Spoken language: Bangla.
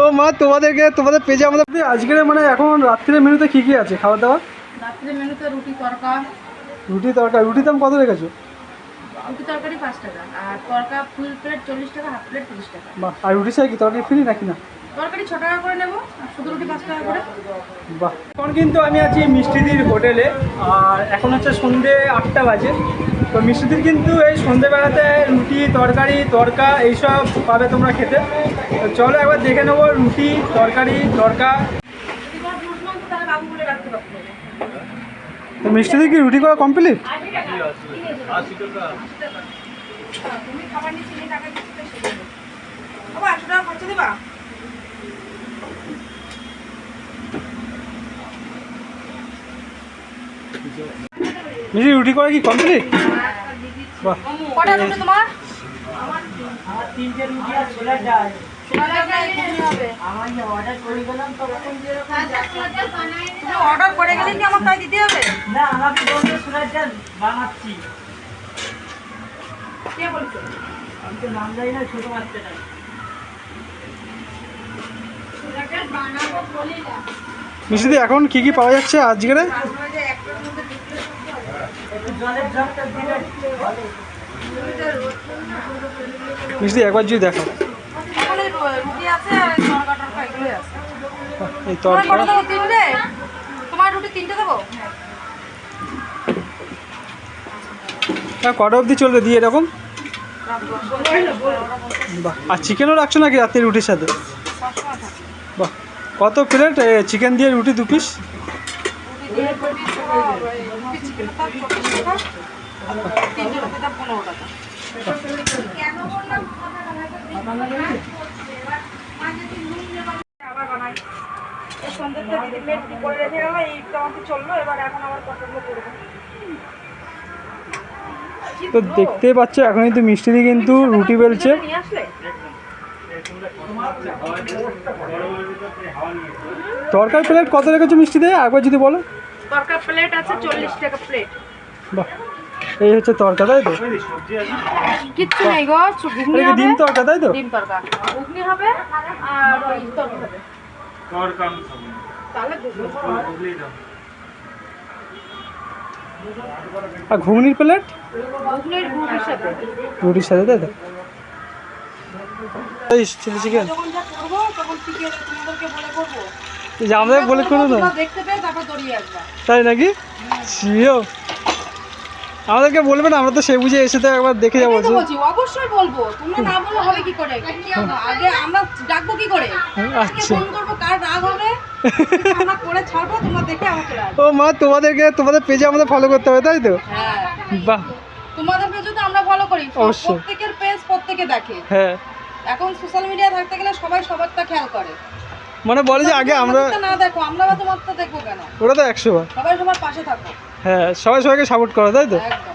ও মা তোমাদেরকে তোমাদের পেজে আমাদের আজকের মানে এখন রাত্রের মেনুতে কি কি আছে? খাওয়া দাওয়া রাত্রের মেনুতে রুটি তরকা। রুটি তরকারি রুটির দাম কত রেখেছো? রুটি তরকারি পাঁচ টাকা আর তরকা ফুল প্লেট চল্লিশ টাকা হাফ প্লেট তিরিশ টাকা। বাহ আর রুটি চাই কি তরকারি ফ্রি নাকি না? তরকারি ছ টাকা করে নেব শুধু রুটি পাঁচ টাকা করে। বাহ। এখন কিন্তু আমি আছি মিষ্টিদির হোটেলে আর এখন হচ্ছে সন্ধে আটটা বাজে। তো মিষ্টিদির কিন্তু এই সন্ধেবেলাতে রুটি তরকারি তরকা এইসব পাবে তোমরা খেতে। তো চলো একবার দেখে নেব রুটি তরকারি তরকা। তো মিষ্টিদির কি রুটি করা কমপ্লিট? তুমি খাবার নিয়ে চিনি টাকা দিচ্ছি তো সেটা দেবো। বাবা একশো টাকা খরচা দিবা মিষ্টি রুটি করা কি কমপ্লিট? বাহ। কটা রুটি তোমার? অর্ডার করে গেলে কি আমার তাই দিতে হবে? না আমাকে ডাল বানাচ্ছি কে বলছো? আমি তো নাম জানি না ছোটো বাচ্চাটা। মিষ্টিদি এখন কি কি পাওয়া যাচ্ছে আজকের? ভালো মিষ্টি একবার যদি দেখো এই তোমার রুটি তিনটে? দেবো? হ্যাঁ কটা অবধি চলবে? দিয়ে এরকম? বাহ আর চিকেনও রাখছো নাকি রাতে রুটির সাথে? বাহ। কত প্লেট? চিকেন দিয়ে রুটি দু পিস তো দেখতেই পাচ্ছ এখন কিন্তু মিষ্টি দিয়ে কিন্তু রুটি বেলছে। তরকারি প্লেট কত রেখেছো মিষ্টি দিয়ে? একবার যদি বলো। তরকার প্লেট আছে চল্লিশ টাকা প্লেট। বাহ। এই হচ্ছে তরকা তাই তো? কিচ্ছু নেই গো ঘুগনি হবে। ডিম তরকা তাই তো? ডিম তরকা। ঘুগনি হবে আর ওই তরকা হবে। তাহলে ঘুগনি আর ঘুগনির প্লেট? ঘুগনির ঘুগনির সাথে। রুটির সাথে তাই তো? চিলি চিকেন যখন যা করব তখন শিখে তোমাদেরকে বলে করব। আমাদের বলে করো না দেখতে পেয়ে তারপর দড়িয়ে আসবা তাই নাকি? সিও আমাদেরকে বলবে না আমরা তো সে বুঝে এসে তো একবার দেখে যাব। বলছি অবশ্যই বলব। তোমরা না বললে হবে কি করে? আগে আমরা ডাকবো কি করে? আচ্ছা। ফোন করব কার রাগ হবে? আমরা করে ছাড়বো তোমরা দেখে আমার ও মা তোমাদেরকে তোমাদের পেজে আমাদের ফলো করতে হবে তাই তো? হ্যাঁ। বাহ। তোমাদেরকে যদি আমরা ফলো করি। প্রত্যেকের পেজ প্রত্যেকে দেখে। হ্যাঁ। এখন সোশ্যাল মিডিয়া থাকতে গেলে সবাই সবারটা খেয়াল করে। মানে বলে যে আগে আমরা না দেখো আমরা তো তোমারটা দেখব কেন? ওরা তো একশো বার। সবাই সবার পাশে থাকো। হ্যাঁ সবাই সবাইকে সাপোর্ট করো তাই তো? একদম।